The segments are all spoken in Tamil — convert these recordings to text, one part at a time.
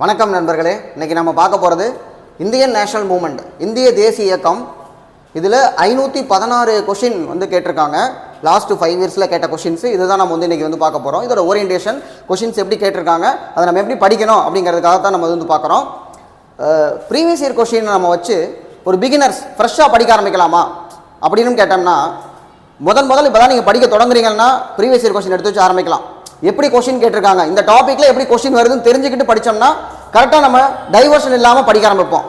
வணக்கம் நண்பர்களே இன்னைக்கு நம்ம பார்க்க போகிறது இந்தியன் நேஷனல் மூமெண்ட் இந்திய தேசிய இயக்கம். இதில் ஐநூற்றி பதினாறு கொஷின் வந்து கேட்டிருக்காங்க. லாஸ்ட் ஃபைவ் இயர்ஸில் கேட்ட கொஷின்ஸ் இதுதான் நம்ம வந்து இன்றைக்கி வந்து பார்க்க போகிறோம் இதோட ஓரியன்டேஷன் கொஷின்ஸ் எப்படி கேட்டிருக்காங்க அதை நம்ம எப்படி படிக்கணும் அப்படிங்கிறதுக்காக தான் நம்ம வந்து பார்க்குறோம். ப்ரீவியஸ் இயர் கொஷின் நம்ம வச்சு ஒரு பிகினர்ஸ் ஃப்ரெஷ்ஷாக படிக்க ஆரம்பிக்கலாமா அப்படின்னு கேட்டோம்னா முதன் முதல் இப்போ தான் நீங்கள் படிக்க தொடங்குறீங்கன்னா ப்ரீவியஸ் இயர் கொஷின் எடுத்து வச்சு ஆரம்பிக்கலாம். எப்படி கொஷின் கேட்டிருக்காங்க? இந்த டாப்பிக்கில் எப்படி கொஷின் வருதுன்னு தெரிஞ்சுக்கிட்டு படித்தோம்னா கரெக்டாக நம்ம டைவர்ஷன் இல்லாமல் படிக்க ஆரம்பிப்போம்.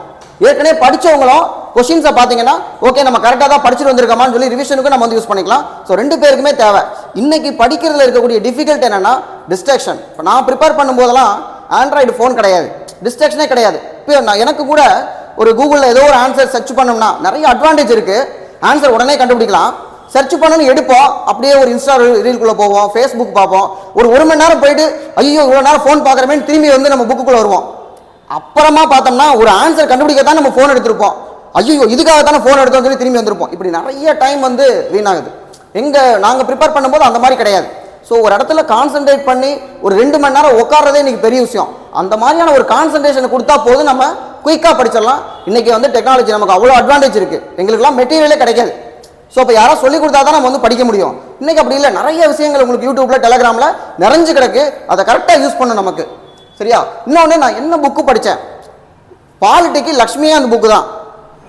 ஏற்கனவே படித்தவங்களும் கொஷின்ஸை பார்த்தீங்கன்னா ஓகே நம்ம கரெக்டாக தான் படிச்சுட்டு வந்திருக்கோமான்னு சொல்லி ரிவிஷனுக்கு நம்ம வந்து யூஸ் பண்ணிக்கலாம். ஸோ ரெண்டு பேருக்குமே தேவை. இன்னைக்கு படிக்கிறதுல இருக்கக்கூடிய டிஃபிகல்ட் என்னன்னா டிஸ்ட்ராக்ஷன் இப்போ நான் ப்ரிப்பேர் பண்ணும்போதெல்லாம் ஆண்ட்ராய்டு ஃபோன் கிடையாது. டிஸ்ட்ராக்ஷனே கிடையாது. இப்போ நான் எனக்கு கூட ஒரு கூகுளில் ஏதோ ஒரு ஆன்சர் சர்ச் பண்ணோம்னா நிறைய அட்வான்டேஜ் இருக்குது ஆன்சர் உடனே கண்டுபிடிக்கலாம். சர்ச் பண்ணணும் எடுப்போம். அப்படியே ஒரு இன்ஸ்டா ரீல்குள்ளே போவோம் ஃபேஸ்புக் பார்ப்போம். ஒரு ஒரு மணி நேரம் போயிட்டு ஐயோ இவ்வளோ நேரம் ஃபோன் பார்க்குறமே திரும்பி வந்து நம்ம புக்குக்குள்ளே வருவோம். அப்புறமா பார்த்தோம்னா ஒரு ஆன்சர் கண்டுபிடிக்க தான் நம்ம ஃபோன் எடுத்திருப்போம். ஐயோ இதுக்காக தானே ஃபோன் எடுத்தோம் சொல்லி திரும்பி வந்திருப்போம். இப்படி நிறைய டைம் வந்து வீணாகுது எங்கே நாங்கள் ப்ரிப்பேர் பண்ணும்போது அந்த மாதிரி கிடையாது. ஸோ ஒரு இடத்துல கான்சென்ட்ரேட் பண்ணி ஒரு ரெண்டு மணி நேரம் உட்கார்றதே இன்றைக்கி பெரிய விஷயம். அந்த மாதிரியான ஒரு கான்சன்ட்ரேஷனை கொடுத்தா போதும் நம்ம குயிக்காக படிச்சிடலாம். இன்றைக்கி வந்து டெக்னாலஜி நமக்கு அவ்வளோ அட்வான்டேஜ் இருக்குது எங்களுக்குலாம் மெட்டீரியலே கிடைக்காது. ஸோ இப்போ யாராவது சொல்லி கொடுத்தா தான் நம்ம வந்து படிக்க முடியும். இன்றைக்கி அப்படி இல்லை. நிறைய விஷயங்கள் உங்களுக்கு யூடியூப்பில் டெலகிராமில் நிறைஞ்சு கிடக்கு. அதை கரெக்டாக யூஸ் பண்ணும் நமக்கு. சரியா? இன்னொன்று நான் என்ன புக்கு படித்தேன்? பாலிட்டிக்கு லக்ஷ்மியே அந்த புக்கு தான்.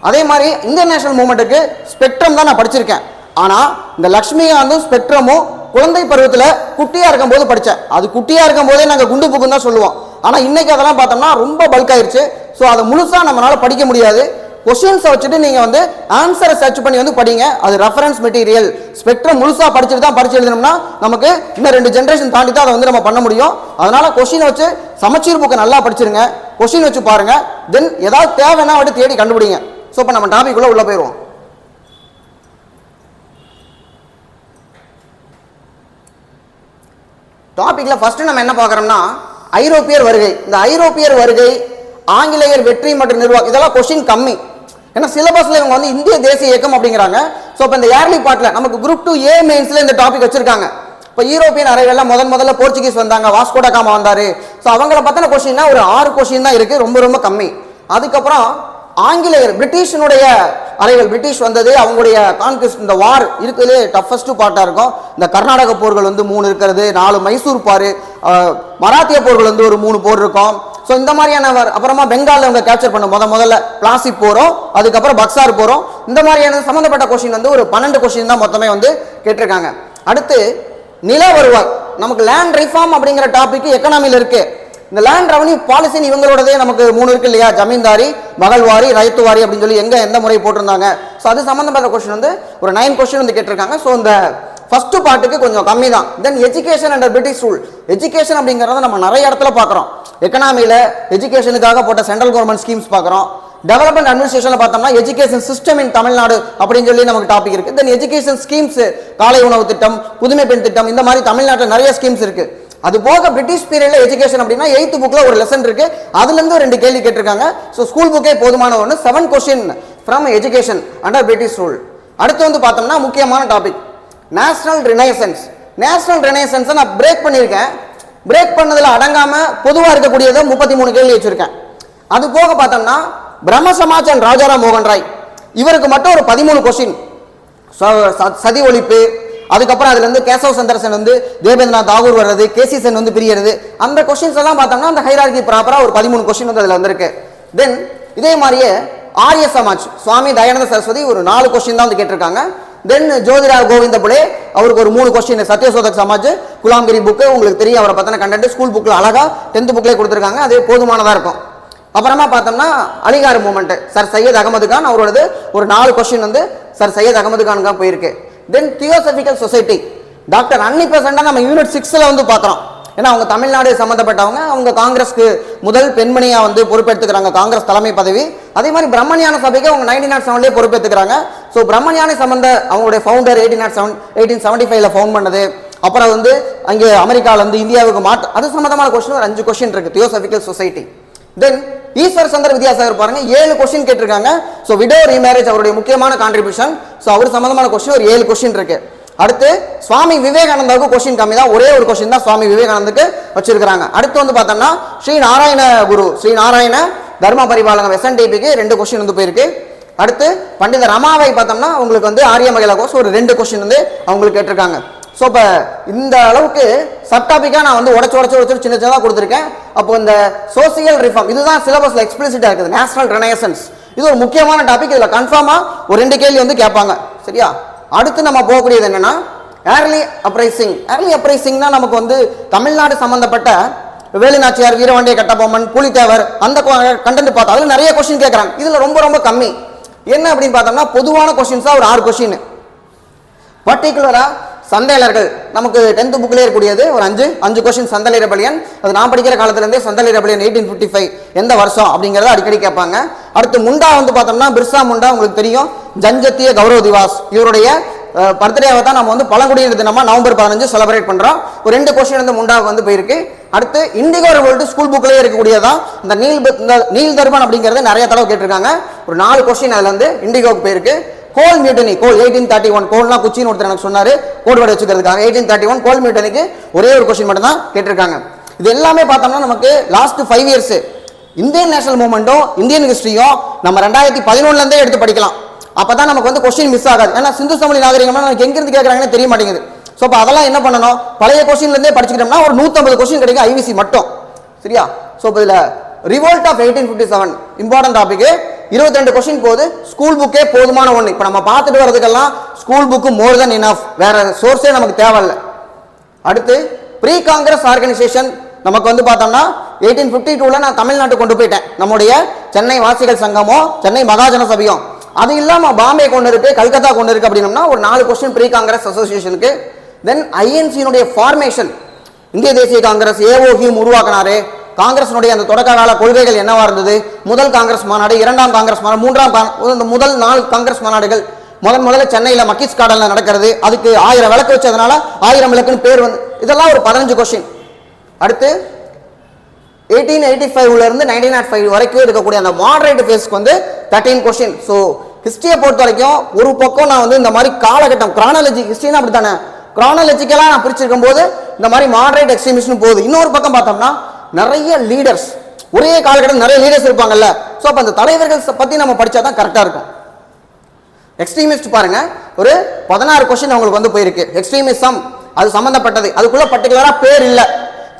அதே மாதிரி இந்தியன் நேஷனல் மூமெண்ட்டுக்கு ஸ்பெக்ட்ரம் தான் நான் படிச்சிருக்கேன். ஆனால் இந்த லக்ஷ்மிகாந்தும் ஸ்பெக்ட்ரமும் குழந்தை பருவத்தில் குட்டியாக இருக்கும்போது படித்தேன். அது குட்டியாக இருக்கும் போதே நாங்கள் குண்டு புக்குன்னு தான் சொல்லுவோம். ஆனால் இன்றைக்கி அதெல்லாம் பார்த்தோம்னா ரொம்ப பல்க் ஆயிடுச்சு ஸோ அதை முழுசாக நம்மளால் படிக்க முடியாது. கொஷின்ஸை வச்சுட்டு நீங்கள் வந்து ஆன்சரை சர்ச் பண்ணி வந்து படிங்க. அது ரெஃபரன்ஸ் மெட்டீரியல் ஸ்பெக்ட்ரம் முழுசாக படிச்சுட்டு தான் படிச்சு எழுதணும்னா நமக்கு இன்னும் ரெண்டு ஜென்ரேஷன் தாண்டி தான் அதை வந்து நம்ம பண்ண முடியும். அதனால் கொஷின் வச்சு சமச்சீர் புக்கை நல்லா படிச்சிருங்க. கொஷின் வச்சு பாருங்க. தென் ஏதாவது தேவைன்னா வந்து தேடி கண்டுபிடிங்க. ஸோ இப்போ நம்ம டாபிக் உள்ள போயிடுவோம். டாப்பிக்கில் ஃபஸ்ட்டு நம்ம என்ன பார்க்குறோம்னா ஐரோப்பியர் வருகை. இந்த ஐரோப்பியர் வருகை ஆங்கிலேயர் வெற்றி மற்றும் நிர்வாகம் இதெல்லாம் கொஸ்டின் கம்மி. ஏன்னா சிலபஸ்ல இவங்க வந்து இந்திய தேசிய இயக்கம் அப்படிங்கிறாங்க. ஸோ இப்போ இந்த ஏர்லி பாட்டில் நமக்கு குரூப் டூ ஏ மெயின்ஸ்ல இந்த டாபிக் வச்சிருக்காங்க. இப்போ யூரோப்பியன் அறைகள்லாம் முதன் முதல்ல போர்ச்சுகீஸ் வந்தாங்க வாஸ்கோடா காமா வந்தாரு. ஸோ அவங்கள பத்தின கொஷின்னா ஒரு ஆறு கொஸ்டின் தான் இருக்கு ரொம்ப ரொம்ப கம்மி. அதுக்கப்புறம் ஆங்கிலேயர் பிரிட்டிஷனுடைய அறைகள் பிரிட்டிஷ் வந்தது அவங்களுடைய கான்கிஸ்ட் இந்த வார் இருக்கிறதுலே டஃபஸ்ட்டு பார்ட்டாக இருக்கும். இந்த கர்நாடக போர்கள் வந்து மூணு இருக்கிறது நாலு மைசூர் பார் மராத்திய போர்கள் வந்து ஒரு மூணு போர் இருக்கும். ஸோ இந்த மாதிரியான அப்புறமா பெங்காலில் அவங்க கேப்சர் பண்ண முத முதல்ல பிளாசி போகிறோம் அதுக்கப்புறம் பக்சார் போகிறோம் இந்த மாதிரியான சம்மந்தப்பட்ட கொஷின் வந்து ஒரு பன்னெண்டு கொஸ்டின் தான் மொத்தமே வந்து கேட்டிருக்காங்க. அடுத்து நில வருவாய். நமக்கு லேண்ட் ரிஃபார்ம் அப்படிங்கிற டாபிக் எக்கனாமியில் இருக்குது இந்த லேண்ட் ரெவன்யூ பாலிசின்னு இவங்களோடதே நமக்கு மூணு இருக்கு இல்லையா? ஜமீன்தாரி மகள்வாரி ரைத்துவாரி அப்படின்னு சொல்லி எங்கே எந்த முறை போட்டிருந்தாங்க? ஸோ அது சம்மந்தப்பட்ட கொஸ்டின் வந்து ஒரு நைன் கொஸ்டின் வந்து கேட்டிருக்காங்க. ஸோ இந்த ஃபர்ஸ்ட் பார்ட்டுக்கு கொஞ்சம் கம்மி தான் then education under British rule education அப்படிங்கிறத நம்ம நிறைய இடத்துல பார்க்குறோம். எக்கனாமியில் எஜுகேஷனுக்காக போட்ட சென்ட்ரல் கவர்மெண்ட் ஸ்கீம்ஸ் பார்க்குறோம். டெவலப்மெண்ட் அட்மினிஸ்ட்ரேஷனில் பார்த்தோம்னா எஜுகேஷன் சிஸ்டம் இன் தமிழ்நாடு அப்படின்னு சொல்லி நமக்கு டாபிக் இருக்குது தென் எஜுகேஷன் ஸ்கீம்ஸ் காலை உணவு திட்டம் புதுமை பெண் திட்டம் இந்த மாதிரி தமிழ்நாட்டில் நிறைய ஸ்கீம்ஸ் இருக்குது அது போக பிரிட்டிஷ் பீரியடில் எஜுகேஷன் அப்படின்னா எயித்து புக்கில் ஒரு லெசன் இருக்கு. அதுலேருந்து ரெண்டு கேள்வி கேட்டிருக்காங்க. ஸோ ஸ்கூல் புக்கே போதுமான ஒன்று seven question from education under British rule அடுத்து வந்து பார்த்தோம்னா முக்கியமான டாபிக் நேஷ்னல் ரினைசன்ஸ் நேஷ்னல் ரினைசன்ஸை நான் பிரேக் பண்ணியிருக்கேன். பிரேக் பண்ணதில் அடங்காமல் பொதுவாக இருக்கக்கூடியதை முப்பத்தி மூணு கேள்வி வச்சுருக்கேன். அது போக பார்த்தோம்னா பிரம்ம சமாஜன் ராஜாராம் மோகன் ராய். இவருக்கு மட்டும் ஒரு பதிமூணு கொஸ்டின் சதி ஒழிப்பு அதுக்கப்புறம் அதுலேருந்து கேசவ சந்தரசன் வந்து தேவேந்திரநாத் தாகூர் வர்றது கேசி சென் வந்து பிரியறது. அந்த கொஸ்டின்ஸ் எல்லாம் பார்த்தோம்னா அந்த ஹைரார்கி ப்ராப்பராக ஒரு பதிமூணு கொஸ்டின் வந்து அதில் வந்திருக்கு. தென் இதே மாதிரியே ஆரிய சமாஜ் சுவாமி தயானந்த சரஸ்வதி ஒரு நாலு கொஸ்டின் தான் வந்து கேட்டிருக்காங்க. தென் ஜோதிரா கோவிந்த புலே அவருக்கு ஒரு மூணு கொஸ்டின் சத்யசோதக் சமாஜ் குலாம்கிரி புக்கு உங்களுக்கு தெரியும். அவரை பற்றின கண்டென்ட் ஸ்கூல் புக்கில் அழகா டென்த் புக்லேயே கொடுத்துருக்காங்க. அதே போதுமானதாக இருக்கும். அப்புறமா பார்த்தோம்னா அலிகார் மூமெண்ட் சார் சையத் அகமது கான் அவரோடது ஒரு நாலு கொஸ்டின் வந்து சார் சையத் அகமது கானுக்காக போயிருக்கு. Then theosophical society doctor Annie பெசண்டா நம்ம யூனிட் சிக்ஸில் வந்து பார்க்குறோம். ஏன்னா அவங்க தமிழ்நாடு சம்மந்தப்பட்டவங்க அவங்க காங்கிரஸ்க்கு முதல் பெண்மணியாக வந்து பொறுப்பெடுத்துக்கிறாங்க காங்கிரஸ் தலைமை பதவி. அதே மாதிரி பிரம்மணியான சபைக்கு அவங்க நைன்டீன் நாட் செவன்லேயே பொறுப்பேற்றுக்கிறாங்க ஸோ பிரம்மணியான சம்பந்த அவங்களுடைய founder eighteen nought seven eighteen seventy ஃபைவ்ல ஃபவுண்ட் பண்ணது. அப்புறம் வந்து அங்கே அமெரிக்காவிலேருந்து இந்தியாவுக்கு மாற்று அது சம்மந்தமான கொஸ்டின் ஒரு அஞ்சு கொஸ்டின் இருக்குது theosophical society then Ishwar Chandra Vidyasagar பாருங்க ஏழு கொஸ்டின் கேட்டிருக்காங்க. ஸோ விடோ ரீமேரேஜ் அவருடைய முக்கியமான கான்ட்ரிபியூஷன் ஸோ அவர் சம்மந்தமான கொஸ்டின் ஒரு ஏழு கொஸ்டின் இருக்குது அடுத்து சுவாமி விவேகானந்தாவுக்கு கொஸ்டின் கம்மி தான். ஒரே ஒரு கொஸ்டின் தான் சுவாமி விவேகானந்துக்கு வச்சிருக்கிறாங்க. அடுத்து வந்து பார்த்தோம்னா ஸ்ரீ நாராயண குரு. ஸ்ரீ நாராயண தர்ம பரிபாலகம் எஸ்என்டிபிக்கு ரெண்டு கொஸ்டின் வந்து போயிருக்கு. அடுத்து பண்டித ரமாவை பார்த்தோம்னா உங்களுக்கு வந்து ஆரிய மகிழா கோர்ஸ் ஒரு ரெண்டு கொஸ்டின் வந்து அவங்களுக்கு கேட்டிருக்காங்க. ஸோ இப்போ இந்த அளவுக்கு சப்டாபிக்காக நான் வந்து உடச்சு உடச்சு உடச்சு சின்ன சின்னதாக கொடுத்துருக்கேன். அப்போ இந்த சோசியல் ரிஃபார்ம் இதுதான் சிலபஸில் எக்ஸ்பிளிசிட்டாக இருக்குது. நேஷனல் ரெனேசன்ஸ் இது ஒரு முக்கியமான டாபிக் இதில் கன்ஃபார்மாக ஒரு ரெண்டு கேள்வி வந்து கேட்பாங்க. சரியா? அடுத்து நம்ம போகக்கூடியது என்னென்னா ஏர்லி அப்ரைசிங் ஏர்லி அப்ரைசிங்னா நமக்கு வந்து தமிழ்நாடு சம்மந்தப்பட்ட வேலுநாச்சியார் வீரவண்டிய கட்டபொம்மன் புலித்தேவர் அந்த கண்டென்ட் பார்த்தா அதில் நிறைய கொஸ்டின் கேட்குறாங்க இதில் ரொம்ப ரொம்ப கம்மி. என்ன அப்படின்னு பார்த்தோம்னா பொதுவான கொஸ்டின்ஸாக ஒரு ஆறு கொஸ்டின் பர்டிகுலராக சந்தையாளர்கள். நமக்கு டென்த் புக்கில் இருக்கக்கூடியது ஒரு அஞ்சு அஞ்சு கொஸ்டின் சந்தலை ரெபலியன் அது நான் படிக்கிற காலத்துலேருந்தே சந்தலை ரெபலியன் எயிட்டீன் ஃபிஃப்டி ஃபைவ் எந்த வருஷம் அப்படிங்கிறத அடிக்கடி கேட்பாங்க. அடுத்து முண்டா வந்து பார்த்தோம்னா பிர்சா முண்டா உங்களுக்கு தெரியும். ஜஞ்சத்திய கௌரவ திவாஸ் இவருடைய பர்த்டேவை தான் நம்ம வந்து பழங்குடியில் தினமாக நவம்பர் பதினஞ்சு செலிப்ரேட் பண்ணுறோம் ஒரு ரெண்டு கொஸ்டின் வந்து முண்டாக வந்து போயிருக்கு. அடுத்து இண்டிகோ வேர்ல்டு ஸ்கூல் புக்லேயே இருக்கக்கூடியதான் இந்த நீல் இந்த நீல் தர்மன் அப்படிங்கிறது நிறைய தடவை கேட்டிருக்காங்க. ஒரு நாலு கொஸ்டின் அதுலேருந்து வந்து போயிருக்கு. Kol mutiny Kol eighteen thirty one கோல்லாம் குச்சின்னு ஒருத்தர் எனக்கு சொன்னார். கோட் வேர்டு வச்சுக்கிறதுக்காக எயிட்டீன் தேர்ட்டி ஒன் கோல் மியூட்டனிக்கு ஒரே ஒரு கொஸ்டின் மட்டும் தான் கேட்டிருக்காங்க. இது எல்லாமே பார்த்தோம்னா நமக்கு last five years Indian national மூமெண்ட்டும் Indian ஹிஸ்டரியும் நம்ம ரெண்டாயிரத்தி பதினொன்னுலேருந்தே எடுத்து படிக்கலாம். அப்போ தான் நமக்கு வந்து கொஸ்டின் மிஸ் ஆகாது. ஏன்னா சிந்து சமணி நாகரிகம்னா நமக்கு எங்கேருந்து கேட்குறாங்கன்னு தெரிய மாட்டேங்குது. ஸோ அப்போ அதெல்லாம் என்ன பண்ணணும்? பழைய கொஸ்டின்லேருந்தே படிச்சுக்கிட்டோம்னா ஒரு நூற்றம்பது கொஸ்டின் கிடைக்கும் ஐவிசி மட்டும். சரியா? ஸோ இப்போ இதில் revolt of eighteen fifty seven important topic இருபத்தி ரெண்டு கொஸ்டின் போது ஸ்கூல் புக்கே போதுமான ஒன்று இப்போ நம்ம பார்த்துட்டு வரதுக்கெல்லாம் school book more than enough வேற சோர்ஸே நமக்கு தேவையில்லை. அடுத்து ப்ரீ காங்கிரஸ் ஆர்கனைசேஷன் நமக்கு வந்து பார்த்தோம்னா எயிட்டீன் ஃபிஃப்டி டூவில் நான் தமிழ்நாட்டுக்கு கொண்டு போயிட்டேன். நம்முடைய சென்னை வாசிகள் சங்கமோ சென்னை மகாஜன சபையும் அது இல்லாமல் பாம்பே கொண்டு இருக்கு கல்கத்தா கொண்டு இருக்கு அப்படின்னம்னா ஒரு நாலு கொஸ்டின் ப்ரீ காங்கிரஸ் அசோசியேஷனுக்கு தென் ஐஎன்சியினுடைய ஃபார்மேஷன் இந்திய தேசிய காங்கிரஸ் ஏஓ உருவாக்கினாரு. காங்கிரஸினுடைய அந்த தொடக்க கால கொள்கைகள் என்னவா இருந்தது? முதல் காங்கிரஸ் மாநாடு இரண்டாம் காங்கிரஸ் மாநாடு மூன்றாம் இந்த முதல் நாலு காங்கிரஸ் மாநாடுகள். முதன் முதல்ல சென்னையில் மக்கீஸ் கார்டனில் நடக்கிறது. அதுக்கு ஆயிரம் விளக்கு வச்சதுனால ஆயிரம் விளக்குன்னு பேர் வந்து இதெல்லாம் ஒரு பதினஞ்சு கொஸ்டின் அடுத்து எயிட்டீன் எயிட்டி ஃபைவ்ல இருந்து நைன்டீன் நாட் ஃபைவ் வரைக்கும் இருக்கக்கூடிய அந்த மாடரேட் ஃபேஸ்க்கு வந்து தேர்ட்டீன் கொஸ்டின் ஸோ ஹிஸ்ட்ரியை பொறுத்த வரைக்கும் ஒரு பக்கம் நான் வந்து இந்த மாதிரி காலகட்டம் கிரானாலஜி ஹிஸ்ட்ரினா அப்படி தானே கிரானாலஜிக்கலாக நான் பிரிச்சிருக்கும் போது இந்த மாதிரி மாடரேட் எக்ஸ்ட்ரீமிஸ்ட்னு போகுது. இன்னொரு பக்கம் பார்த்தோம்னா நிறைய லீடர்ஸ் ஒரே காலகட்டம் நிறைய லீடர்ஸ் இருப்பாங்கல்ல. ஸோ அப்போ அந்த தலைவர்கள் பற்றி நம்ம படித்தா தான் கரெக்டாக இருக்கும். எக்ஸ்ட்ரீமிஸ்ட் பாருங்க. ஒரு பதினாறு கொஸ்டின் அவங்களுக்கு வந்து போயிருக்கு. எக்ஸ்ட்ரீமிசம் அது சம்மந்தப்பட்டது அதுக்குள்ள பர்டிகுலராக பேர் இல்லை.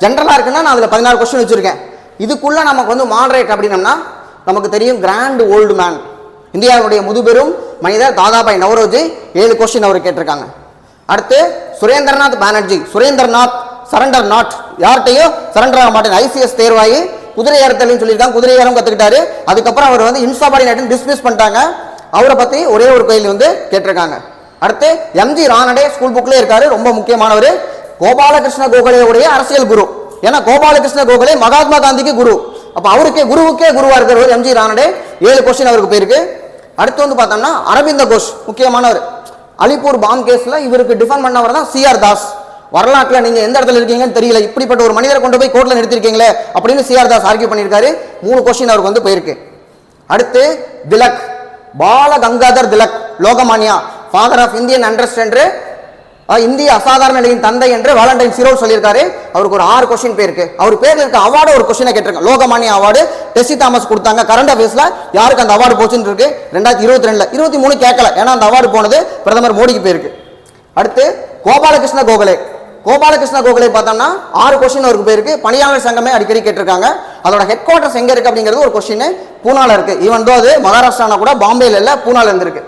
ஜென்ரலாக இருக்குன்னா நான் அதில் பதினாறு கொஸ்டின் வச்சுருக்கேன். இதுக்குள்ளே நமக்கு வந்து மாடரேட் அப்படின்னம்னா நமக்கு தெரியும் கிராண்ட் ஓல்டு மேன் இந்தியாவுடைய முதுபெரும் மனிதர் தாதாபாய் நவரோஜி ஏழு கொஸ்டின் அவர் கேட்டிருக்காங்க. அடுத்து சுரேந்திரநாத் பானர்ஜி. சுரேந்திரநாத் சரண்டர் நாட் யார்கிட்டையும் சரண்டர் ஆக மாட்டேன். ஐசிஎஸ் தேர்வாகி குதிரை ஏறத்தலின்னு சொல்லியிருக்காங்க. குதிரை ஏறம் கற்றுக்கிட்டாரு அதுக்கப்புறம் அவர் வந்து இன்சாபாடினேட்னு டிஸ்மிஸ் பண்ணிட்டாங்க. அவரை பற்றி ஒரே ஒரு கோயில் வந்து கேட்டிருக்காங்க. அடுத்து எம்ஜி ராணடே ஸ்கூல் புக்கில் இருக்காரு. ரொம்ப முக்கியமானவர். கோபாலகிருஷ்ண கோகலேவுடைய அரசியல் குரு. ஏன்னா கோபாலகிருஷ்ண கோகலே மகாத்மா காந்திக்கு குரு. அப்போ அவருக்கே குருவுக்கே குருவா இருக்கிறவர் எம்ஜி ரானடே. ஏழு கொஸ்டின் அவருக்கு போயிருக்கு. அடுத்து வந்து பார்த்தோம்னா அரவிந்த கோஷ் முக்கியமானவர். அலிப்பூர் பாம் கேஸில் இவருக்கு டிஃபன் பண்ணவர் தான் சிஆர் தாஸ். வரலாற்றில் நீங்கள் எந்த இடத்துல இருக்கீங்கன்னு தெரியல. இப்படிப்பட்ட ஒரு மனிதரை கொண்டு போய் கோர்ட்டில் நிறுத்திருக்கீங்களே அப்படின்னு சிஆர் தாஸ் ஆர்கியூ பண்ணியிருக்காரு. மூணு கொஸ்டின் அவருக்கு வந்து போயிருக்கு. அடுத்து Tilak. Bal Gangadhar Tilak Lokmanya. Father of Indian understander இந்திய அசாதாரண நிலையின் தந்தை என்று வேலண்டைன் சிரோ சொல்லியிருக்காரு. அவருக்கு ஒரு ஆறு கொஸ்டின் பேருக்கு அவர் பேர்ல இருக்க அவார்டு ஒரு கொஸ்டினை கேட்டிருக்காங்க. லோகமானிய அவார்டு டெஸ்டி தாமஸ் கொடுத்தாங்க. கரண்ட் அஃபேர்ஸ்ல யாருக்கு அந்த அவார்டு போச்சுன்னு இருக்கு? ரெண்டாயிரத்தி இருபத்தி ரெண்டுல. இருபத்தி மூணு கேட்கல. ஏன்னா அந்த அவார்டு போனது பிரதமர் மோடிக்கு போயிருக்கு. அடுத்து கோபாலகிருஷ்ண கோகலே. கோபாலகிருஷ்ண கோகலே பார்த்தோம்னா ஆறு கொஸ்டின் அவருக்கு போயிருக்கு. பணியாளர் சங்கமே அடிக்கடி கேட்டிருக்காங்க. அதோட ஹெட் குவார்டர்ஸ் எங்க இருக்கு அப்படிங்கிறது ஒரு கொஸ்டின் பூனால இருக்கு. ஈவன் தோ அது மகாராஷ்டிரானா கூட பாம்பேல இல்ல பூனால இருந்திருக்கு.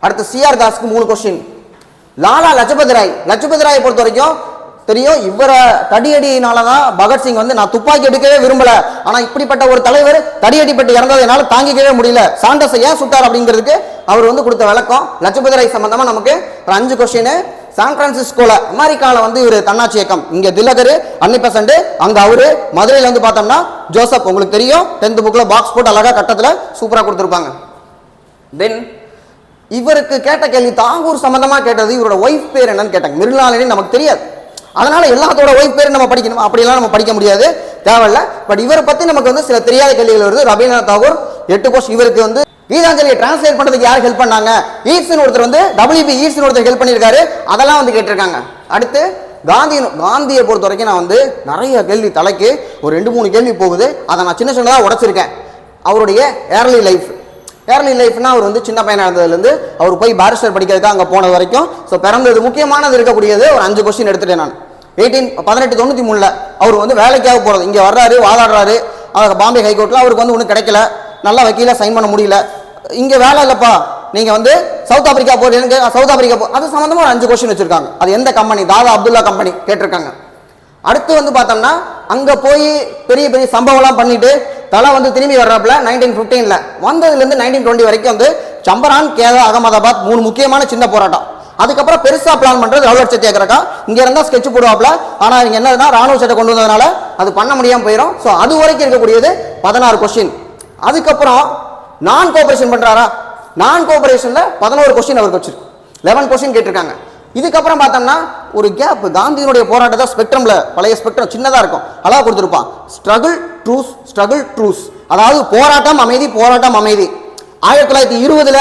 அடுத்து சிஆர் தாஸ்க்கு மூணு கொஸ்டின் லாலா லஜபதி ராய் லஜபதி ராயை பொறுத்த வரைக்கும் தெரியும் இவரை தடியடியினால தான் பகத்சிங் வந்து நான் துப்பாக்கி எடுக்கவே விரும்பல. ஆனா இப்படிப்பட்ட ஒரு தலைவர் தடியடிப்பட்டு இறந்ததை தாங்கிக்கவே முடியல. சாண்டஸை ஏன் சுட்டார் அப்படிங்கிறதுக்கு அவர் வந்து கொடுத்த விளக்கம். லட்சபதி ராய் சம்பந்தமா நமக்கு ஒரு அஞ்சு கொஸ்டின் சான் பிரான்சிஸ்கோல அமெரிக்காவில் வந்து இவர் தன்னாட்சி இயக்கம். இங்கே திலகர் அன்னி அங்கே அவர் அவரு வந்து பார்த்தோம்னா ஜோசப் உங்களுக்கு தெரியும். டென்த் புக்கில் பாக்ஸ் போட்டு அழகா கட்டத்தில் சூப்பராக கொடுத்துருப்பாங்க. தென் இவருக்கு கேட்ட கேள்வி தாகூர் சம்மந்தமாக கேட்டது இவரோட ஒய்ஃப் பேர் என்னன்னு கேட்டாங்க. மிருளாலினி நமக்கு தெரியாது. அதனால எல்லாத்தோட ஒய்ஃப் பேர் நம்ம படிக்கணும். அப்படியெல்லாம் நம்ம படிக்க முடியாது. தேவையில்ல. பட் இவரை பற்றி நமக்கு வந்து சில தெரியாத கேள்விகள் வருது. ரவீந்திரநாத் தாகூர் எட்டு கோர்ஸ் இவருக்கு வந்து கீதாஞ்சலியை டிரான்ஸ்லேட் பண்ணுறதுக்கு யார் ஹெல்ப் பண்ணாங்க? ஈஸ்டன் ஒருத்தர் வந்து டபிள்யூபி ஈஸ்டன் ஒருத்தர் ஹெல்ப் பண்ணியிருக்காரு. அதெல்லாம் வந்து கேட்டிருக்காங்க. அடுத்து காந்தி காந்தியை பொறுத்த வரைக்கும் நான் வந்து நிறைய கேள்வி தலைக்கு ஒரு ரெண்டு மூணு கேள்வி போகுது. அதை நான் சின்ன சின்னதாக உடைச்சிருக்கேன். அவருடைய ஏர்லி லைஃப் ஏர்லி லைஃப்னா அவர் வந்து சின்ன பையனாக இருந்ததுலேருந்து அவர் போய் பாரிஸ்டர் படிக்கிறதுக்காக அங்கே போனது வரைக்கும். ஸோ பிறந்தது முக்கியமானது இருக்கக்கூடியது ஒரு அஞ்சு கொஸ்டின் எடுத்துட்டேன் நான். எயிட்டீன் பதினெட்டு தொண்ணூற்றி மூணில் அவர் வந்து வேலைக்காக போகிறது இங்கே வர்றாரு வாதாடுறாரு. அவர் பாம்பே ஹைகோர்ட்டில் அவருக்கு வந்து ஒன்றும் கிடைக்கல. நல்லா வக்கீல சைன் பண்ண முடியல. இங்கே வேலை இல்லைப்பா. நீங்கள் வந்து சவுத் ஆப்பிரிக்கா போகிறீங்க சவுத் ஆப்பிரிக்கா போ அது சம்மந்தமாக ஒரு அஞ்சு கொஸ்டின் வச்சுருக்காங்க. அது எந்த கம்பெனி தாதா அப்துல்லா கம்பெனி கேட்டிருக்காங்க. அடுத்து வந்து பார்த்தோம்னா அங்கே போய் பெரிய பெரிய சம்பவம்லாம் பண்ணிட்டு தலை வந்து திரும்பி வர்றாப்புல நைன்டீன் ஃபிஃப்டீனில் வந்ததுலேருந்து நைன்டீன் டுவெண்ட்டி வரைக்கும் வந்து சம்பரான் கேதா அகமதாபாத் மூணு முக்கியமான சின்ன போராட்டம். அதுக்கப்புறம் பெருசாக பிளான் பண்ணுறது ரவுலட் சத்தியாகிறக்கா இங்கே இருந்தால் ஸ்கெட்ச் போடுவாப்ல ஆனால் இங்கே என்னதுன்னா ராணுவ சட்டை கொண்டு வந்ததுனால அது பண்ண முடியாமல் போயிடும் ஸோ அது வரைக்கும் இருக்கக்கூடியது பதினாறு கொஸ்டின் அதுக்கப்புறம் நான் கோஆபரேஷன் பண்ணுறாரா நான் கோஆபரேஷனில் பதினோரு கொஸ்டின் அவருக்கு வச்சிருக்கு. லெவன் கொஸ்டின் கேட்டிருக்காங்க. இதுக்கப்புறம் பார்த்தோம்னா ஒரு கேப் காந்தியினுடைய போராட்டத்தை ஸ்பெக்ட்ரமில் பழைய ஸ்பெக்ட்ரம் சின்னதாக இருக்கும். அழகாக கொடுத்துருப்பான். ஸ்ட்ரகிள் ட்ரூஸ் ஸ்ட்ரகிள் ட்ரூஸ் அதாவது போராட்டம் அமைதி போராட்டம் அமைதி. ஆயிரத்தி தொள்ளாயிரத்தி இருபதுல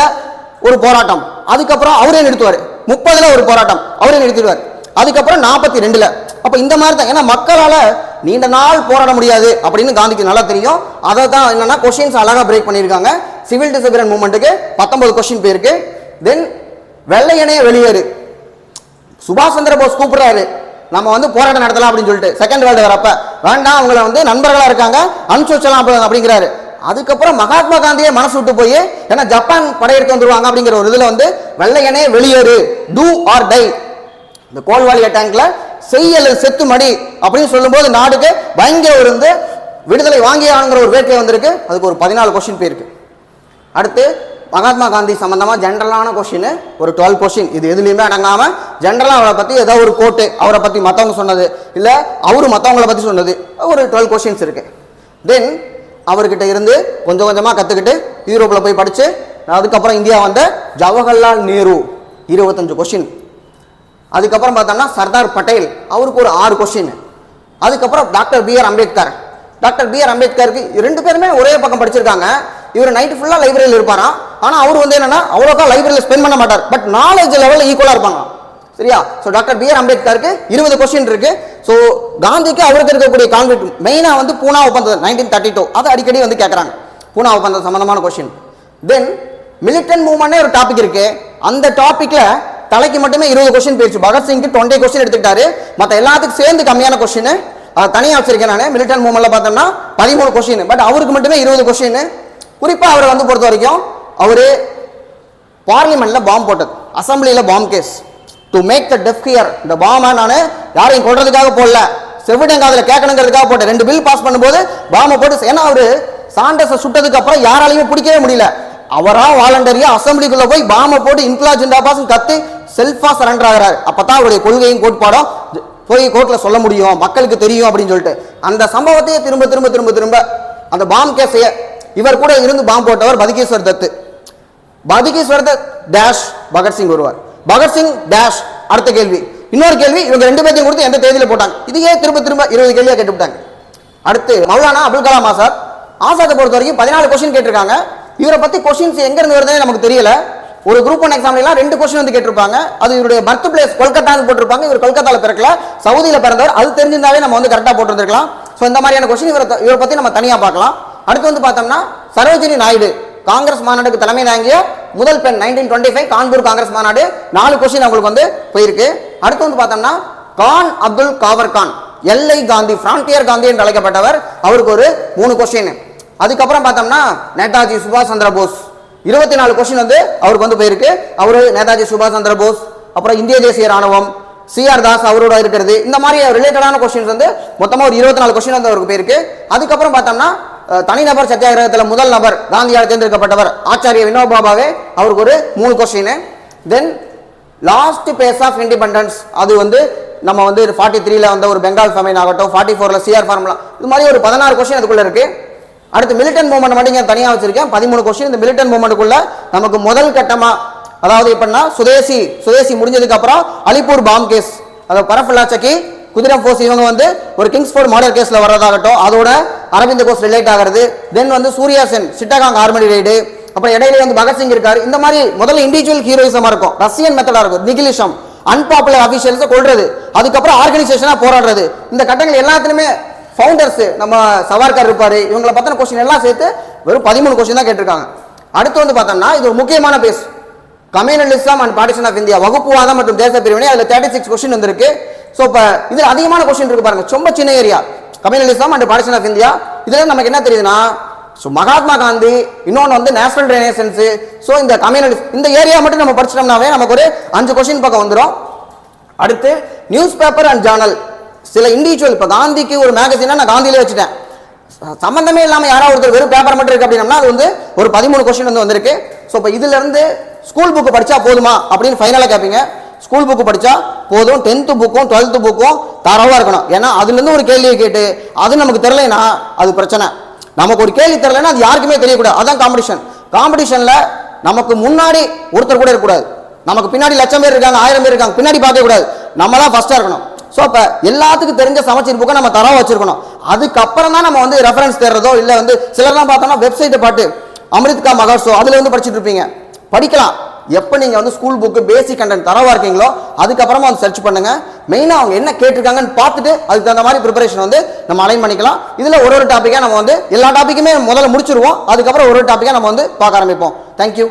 ஒரு போராட்டம். அதுக்கப்புறம் அவரே நிறுத்துவார். முப்பதில் ஒரு போராட்டம். அவரே நிறுத்திடுவார். அதுக்கப்புறம் நாற்பத்தி ரெண்டில். அப்போ இந்த மாதிரி தான். ஏன்னா மக்களால் நீண்ட நாள் போராட முடியாது அப்படின்னு காந்திக்கு நல்லா தெரியும். அதை தான் என்னென்னா கொஷின்ஸ் அழகாக பிரேக் பண்ணியிருக்காங்க. சிவில் டிசபிரன் மூமெண்ட்டுக்கு பத்தொன்பது கொஸ்டின் போயிருக்கு. தென் வெள்ளையனே வெளியேறு. சுபாஷ் சந்திர போஸ் கூப்பிடுறாரு. நம்ம வந்து போராட்டம் நடத்தலாம் அப்படின்னு சொல்லிட்டு. செகண்ட் வேர்ல்டு வரப்ப வேண்டாம் அவங்கள வந்து நண்பர்களாக இருக்காங்க அனுப்பிச்சு வச்சலாம் அப்படிங்கிறாரு. அதுக்கப்புறம் மகாத்மா காந்தியே மனசு விட்டு போய் ஏன்னா ஜப்பான் படையெடுத்து வந்துருவாங்க அப்படிங்கிற ஒரு இதில் வந்து வெள்ளையனே வெளியேறு. டூ ஆர் டை இந்த கோல்வாலியா டேங்க்ல செய்யல் செத்து மடி அப்படின்னு சொல்லும்போது நாடுக்கு பயங்கர ஒரு வந்து விடுதலை வாங்கியானுங்கிற ஒரு வேட்கை வந்திருக்கு. அதுக்கு ஒரு பதினாலு கொஸ்டின் போயிருக்கு. அடுத்து மகாத்மா காந்தி சம்மந்தமாக ஜென்ரலான கொஷின் ஒரு டுவெல் கொஸ்டின் இது எதுலேயுமே அடங்காமல் ஜென்ரலாக அவரை பற்றி ஏதோ ஒரு கோட்டு அவரை பற்றி மற்றவங்க சொன்னது. இல்லை அவர் மற்றவங்கள பற்றி சொன்னது. ஒரு டுவெல் கொஷின்ஸ் இருக்கு. தென் அவர்கிட்ட இருந்து கொஞ்சம் கொஞ்சமாக கற்றுக்கிட்டு யூரோப்பில் போய் படித்து அதுக்கப்புறம் இந்தியா வந்த ஜவஹர்லால் நேரு. இருபத்தஞ்சு கொஷின் அதுக்கப்புறம் பார்த்தோம்னா சர்தார் பட்டேல். அவருக்கு ஒரு ஆறு கொஷின் அதுக்கப்புறம் doctor B R Ambedkar. Doctor B R அம்பேத்கருக்கு ரெண்டு பேருமே ஒரே பக்கம் படிச்சிருக்காங்க. இவர் நைட்டு ஃபுல்லாக லைப்ரரியில் இருப்பாராம். ஆனால் அவர் வந்து என்னன்னா அவ்வளோக்கா லைப்ரரியில் ஸ்பெண்ட் பண்ண மாட்டார். பட் நாலேஜ் லெவலில் ஈக்குவலாக இருப்பாங்க. சரியா? ஸோ டாக்டர் பி ஆர் அம்பேத்கருக்கு இருபது கொஸ்டின் இருக்கு. ஸோ காந்திக்கு அவருக்கு இருக்கக்கூடிய கான்ஃபிளிக் மெயினாக வந்து பூனா ஒப்பந்தம் நைன்டீன் தேர்ட்டி டூ அதை அடிக்கடி வந்து கேட்குறாங்க பூனா ஒப்பந்தம் சம்மந்தமான கொஸ்டின் தென் மிலிட்டன் மூவ்மெண்ட்னே ஒரு டாபிக் இருக்கு. அந்த டாப்பிக்கில் தலைக்கு மட்டுமே இருபது கொஸ்டின் போயிடுச்சு பகத்சிங்க்கு டுவெண்ட்டி கொஸ்டின் எடுத்துக்கிட்டாரு. மற்ற எல்லாத்துக்கும் சேர்ந்து கம்மியான கொஸ்டின் அதை தனியாக வச்சிருக்கேன் நான். மிலிட்டன் மூமெண்ட்டில் பார்த்தோம்னா பதிமூணு கொஸ்டின் பட் அவருக்கு மட்டுமே இருபது கொஸ்டின் குறிப்பாக அவரை வந்து பொறுத்த வரைக்கும் அவர் பார்லிமெண்ட்டில் பாம் போட்டது. அசம்பிளியில் bomb case to make the deaf hear இந்த பாமை நான் யாரையும் கொள்றதுக்காக போடல. செவிடங்காதுல கேட்கணுங்கிறதுக்காக போட்டேன். ரெண்டு பில் பாஸ் பண்ணும்போது பாமை போட்டு ஏன்னா அவர் சாண்டஸை சுட்டதுக்கு அப்புறம் யாராலையுமே பிடிக்கவே முடியல. அவராக வாலண்டரியா அசம்பிளிக்குள்ள போய் பாமை போட்டு இன்ஃபிளா ஜிண்டாபாஸ் கத்தி செல்ஃபா சரண்டர் அப்போ அப்பதான் அவருடைய கொள்கையும் கோட்பாடும் போய் கோர்ட்டில் சொல்ல முடியும். மக்களுக்கு தெரியும் அப்படின்னு சொல்லிட்டு. அந்த சம்பவத்தையே திரும்ப திரும்ப திரும்ப திரும்ப அந்த பாம் கேஸைய இவர் கூட இருந்து பாம் போட்டவர் பதுகேஸ்வர் தத்து. பதுகேஸ்வர் டேஷ் பகத்சிங் வருவார். பகத்சிங் டேஷ் அடுத்த கேள்வி. இன்னொரு கேள்வி இவங்க ரெண்டு பேர்த்தையும் கொடுத்து எந்த தேதியில் போட்டாங்க? இதையே திரும்ப திரும்ப இருபது கேள்வியாக கேட்டுவிட்டாங்க. அடுத்து மௌலானா அப்துல் கலாம் ஆசாத் ஆசாத்தை பொறுத்த வரைக்கும் பதினாலு கொஸ்டின் கேட்டிருக்காங்க. இவரை பற்றி கொஸ்டின்ஸ் எங்கேருந்து வருதுன்னு நமக்கு தெரியல. ஒரு குரூப் ஒன் எக்ஸாம்லாம் ரெண்டு கொஸ்டின் வந்து கேட்டிருப்பாங்க. அது இவருடைய பர்த் பிளேஸ் கொல்கத்தான்னு போட்டிருப்பாங்க. இவர் கொல்கத்தாவில் பிறக்கல. சவுதியில் பிறந்தவர். அது தெரிஞ்சிருந்தாவே நம்ம வந்து கரெக்டாக போட்டிருந்துருக்கலாம். ஸோ இந்த மாதிரியான கொஸ்டின் இவரை இவரை பற்றி நம்ம தனியாக பார்க்கலாம். அடுத்து வந்து பார்த்தோம்னா சரோஜினி நாயுடு காங்கிரஸ் மாநாட்டுக்கு தலைமை தாங்கிய முதல் பெண் nineteen twenty five Kanpur Congress மாநாடு. நாலு கொஸ்டின் அவங்களுக்கு வந்து போயிருக்கு. அடுத்து வந்து பார்த்தோம்னா கான் அப்துல் காவர் கான் எல்லை காந்தி ஃப்ரான்டியர் காந்தி என்று அழைக்கப்பட்டவர். அவருக்கு ஒரு மூணு கொஸ்டின் அதுக்கப்புறம் பார்த்தோம்னா நேதாஜி சுபாஷ் சந்திர போஸ். இருபத்தி நாலு கொஸ்டின் வந்து அவருக்கு வந்து போயிருக்கு. அவரு நேதாஜி சுபாஷ் சந்திர போஸ். அப்புறம் இந்திய தேசிய ராணுவம் சிஆர் தாஸ் அவரோட இருக்கிறது. இந்த மாதிரி ரிலேட்டடான கொஸ்டின்ஸ் வந்து மொத்தமாக ஒரு இருபத்தி நாலு கொஸ்டின் வந்து அவருக்கு போயிருக்கு. அதுக்கப்புறம் பார்த்தோம்னா தனிநபர் சத்தியாகிரகத்தில் முதல் நபர் காந்தியால் தேர்ந்தெடுக்கப்பட்டவர் ஆச்சாரிய வினோபாபாவே அவருக்கு ஒரு மூணு question then last phase of independence அது வந்து நம்ம வந்து ஃபார்ட்டி த்ரீல வந்த ஒரு பெங்கால் ஃபெமைன் ஆகட்டும் ஃபார்ட்டி ஃபோரில் சிஆர் ஃபார்முலா இது மாதிரி ஒரு பதினாறு கொஸ்டின் அதுக்குள்ள இருக்கு. அடுத்து மிலிட்டன் மூமெண்ட் மட்டும் இங்க தனியாக வச்சிருக்கேன். பதிமூணு கொஸ்டின் இந்த மிலிட்டன் மூமெண்ட்டுக்குள்ள நமக்கு முதல் கட்டமாக அதாவது எப்படின்னா சுதேசி சுதேசி முடிஞ்சதுக்கு அப்புறம் அலிப்பூர் பாம் கேஸ் அதாவது பரஃபுல்லா சக்கி குதிரம் ஃபோர்ஸ் இவங்க வந்து ஒரு கிங்ஸ்போர்ட் மர்டர் கேஸில் வர்றதாகட்டும் அதோட அரவிந்த் கோஸ் ரிலேட் ஆகிறது. தென் வந்து சூர்யா சென் சிட்டகாங் ஆர்மடி ரைடு அப்புறம் இடையில வந்து பகத்சிங் இருக்காரு. இந்த மாதிரி முதல்ல இண்டிவிஜுவல் ஹீரோயிசமா இருக்கும். ரஷ்யன் மெத்தடா இருக்கும். நிகிலிஷம் அன்பாப்புலர் அபிஷியல்ஸை கொள்றது அதுக்கப்புறம் ஆர்கனைசேஷனா போராடுறது. இந்த கட்டங்கள் எல்லாத்துலயுமே ஃபவுண்டர்ஸ் நம்ம சவார்கர் இருப்பாரு. இவங்களை பத்தின கொஸ்டின் எல்லாம் சேர்த்து வெறும் பதிமூணு கொஸ்டின் தான் கேட்டிருக்காங்க. அடுத்து வந்து பார்த்தோம்னா இது ஒரு முக்கியமான phase. Communalism and partition of India வகுப்புவாதம் மற்றும் தேச பிரிவினை அதில் தேர்ட்டி சிக்ஸ் கொஸ்டின் வந்திருக்கு. ஸோ இப்போ இதில் அதிகமான கொஸ்டின் இருக்கு பாருங்க. ரொம்ப சின்ன area communalism and partition of India இதில் நமக்கு என்ன தெரியுதுன்னா ஸோ மகாத்மா காந்தி இன்னொன்று வந்து நேஷனல் ரெனேசன்ஸ் ஸோ இந்த கம்யூனலிஸ்ட் இந்த ஏரியா மட்டும் நம்ம படிச்சிட்டோம்னாவே நமக்கு ஒரு அஞ்சு கொஸ்டின் பக்கம் வந்துடும் அடுத்து நியூஸ் பேப்பர் அண்ட் ஜேர்னல் சில இண்டிவிஜுவல் இப்போ காந்திக்கு ஒரு மேகசினா நான் காந்தியிலே வச்சுட்டேன். சம்மந்தமே சம்பந்தமே இல்லாமல் யாராவது ஒருத்தர் வெறும் பேப்பர் மட்டும் இருக்கு அப்படின்னா அது வந்து ஒரு பதிமூணு கொஸ்டின் வந்து வந்திருக்கு. ஸோ இப்போ இதுல இருந்து ஸ்கூல் புக்கு படிச்சா போதுமா அப்படின்னு ஃபைனலாக கேட்பீங்க ஸ்கூல் புக்கு படித்தா போதும். டென்த்து புக்கும் டுவெல்த்து புக்கும் தரவாக இருக்கணும். ஏன்னா அதுலேருந்து ஒரு கேள்வியை கேட்டு அது நமக்கு தெரியலைன்னா அது பிரச்சனை. நமக்கு ஒரு கேள்வி தெரியலைன்னா அது யாருக்குமே தெரியக்கூடாது. அதான் காம்படிஷன் காம்படிஷனில் நமக்கு முன்னாடி ஒருத்தர் கூட இருக்கக்கூடாது. நமக்கு பின்னாடி லட்சம் பேர் இருக்காங்க ஆயிரம் பேர் இருக்காங்க பின்னாடி பார்க்கக்கூடாது நம்ம தான் ஃபர்ஸ்டா இருக்கணும். ஸோ அப்போ எல்லாத்துக்கும் தெரிஞ்ச சமச்சீர் புக்கை நம்ம தரவா வச்சுருக்கணும். அதுக்கப்புறம் தான் நம்ம வந்து ரெஃபரன்ஸ் தேடுறதோ இல்லை வந்து சிலர்லாம் பார்த்தோம்னா வெப்சைட்டை பாட்டு அமிர்த்கா மகாசோ அதில் வந்து படிச்சுட்டு இருப்பீங்க. படிக்கலாம். எப்போ நீங்கள் வந்து ஸ்கூல் புக்கு பேசிக் கண்டென்ட் தரவா இருக்கீங்களோ அதுக்கப்புறமா வந்து சர்ச் பண்ணுங்க. மெயினாக அவங்க என்ன கேட்டிருக்காங்கன்னு பார்த்துட்டு அதுக்கு தகுந்த மாதிரி ப்ரிப்பரேஷன் வந்து நம்ம அலைன் பண்ணிக்கலாம். இதில் ஒரு ஒரு டாப்பிக்காக நம்ம வந்து எல்லா டாப்பிக்குமே முதல்ல முடிச்சிருவோம். அதுக்கப்புறம் ஒரு ஒரு டாப்பிக்காக நம்ம வந்து பார்க்க ஆரம்பிப்போம். தேங்க்யூ